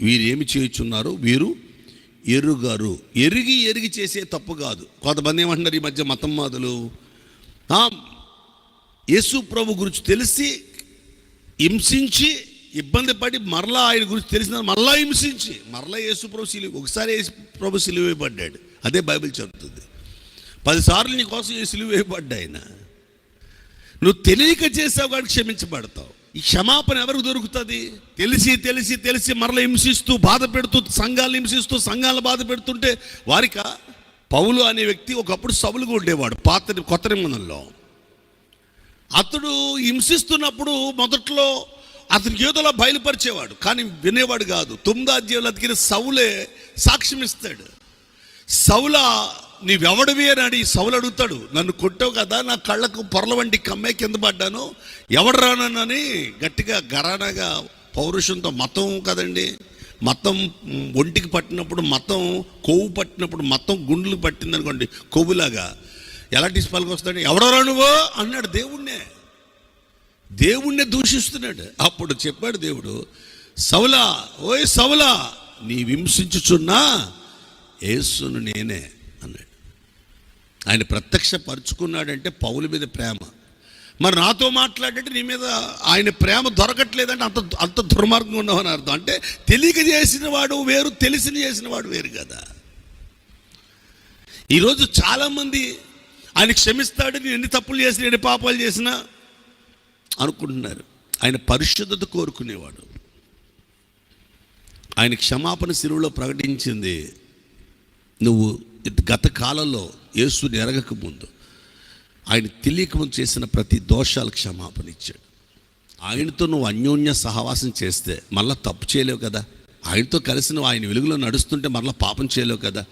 వీరేమి చేయుచున్నారు వీరు ఎరుగారు. ఎరిగి ఎరిగి చేసే తప్పు కాదు. కొంతమంది ఏమంటున్నారు ఈ మధ్య మతం మాదులు? యేసు ప్రభు గురించి తెలిసి హింసించి ఇబ్బంది పడి మరలా ఆయన గురించి తెలిసిన మరలా హింసించి మరలా యేసు ప్రభు సిలువ ఒకసారి యేసు ప్రభు సిలువ వేయబడ్డాడు అదే బైబిల్ చెబుతుంది పదిసార్లు నీ కోసం సిలువ వేయబడ్డా ఆయన నువ్వు తెలియక చేసావు కానీ క్షమించబడతావు. ఈ క్షమాపణ ఎవరికి దొరుకుతుంది? తెలిసి తెలిసి తెలిసి మరల హింసిస్తూ బాధ పెడుతూ సంఘాలు హింసిస్తూ సంఘాలు బాధ పెడుతుంటే వారిక? పౌలు అనే వ్యక్తి ఒకప్పుడు సవులుగా ఉండేవాడు పాత కొత్త నిబంధనలో. అతడు హింసిస్తున్నప్పుడు మొదట్లో అతనికి ఏదోలా బయలుపరిచేవాడు కానీ వినేవాడు కాదు. తొమ్మిదో అధ్యాయులు అతికిన సవులే సాక్ష్యం ఇస్తాడు సవుల నీవెవడివి? అని అడిగి సవలు అడుగుతాడు. నన్ను కొట్టావు కదా నా కళ్ళకు పొరల వంటి కమ్మే కింద పడ్డాను. ఎవడు రానని గట్టిగా గరానగా పౌరుషంతో మతం కదండి. మతం ఒంటికి పట్టినప్పుడు మతం కొవ్వు పట్టినప్పుడు మతం గుండెలు పట్టింది అనుకోండి కొవ్వులాగా. ఎలాంటి పలుకు వస్తాడు? ఎవడరా నువ్వు? అన్నాడు దేవుణ్ణే. దేవుణ్ణే దూషిస్తున్నాడు. అప్పుడు చెప్పాడు దేవుడు సవులా ఓయ్ సవులా నీ వింసించుచున్నా యేసును నేనే. ఆయన ప్రత్యక్ష పరుచుకున్నాడంటే పౌల మీద ప్రేమ. మరి నాతో మాట్లాడంటే నీ మీద ఆయన ప్రేమ దొరకట్లేదంటే అంత అంత దుర్మార్గంగా ఉన్నామని అర్థం. అంటే తెలియక చేసిన వాడు వేరు తెలిసిన చేసిన వాడు వేరు కదా. ఈరోజు చాలామంది ఆయన క్షమిస్తాడు నేను ఎన్ని తప్పులు చేసినా ఎన్ని పాపాలు చేసినా అనుకుంటున్నారు. ఆయన పరిశుద్ధత కోరుకునేవాడు. ఆయన క్షమాపణ శిలువలో ప్రకటించింది నువ్వు గత కాలంలో యేసుని ముందు ఆయన తెలియకముందు చేసిన ప్రతి దోషాలు క్షమాపణ ఇచ్చాడు. ఆయనతో నువ్వు అన్యోన్య సహవాసం చేస్తే మళ్ళీ తప్పు చేయలేవు కదా? ఆయనతో కలిసి నువ్వు ఆయన వెలుగులో నడుస్తుంటే మరలా పాపం చేయలేవు కదా?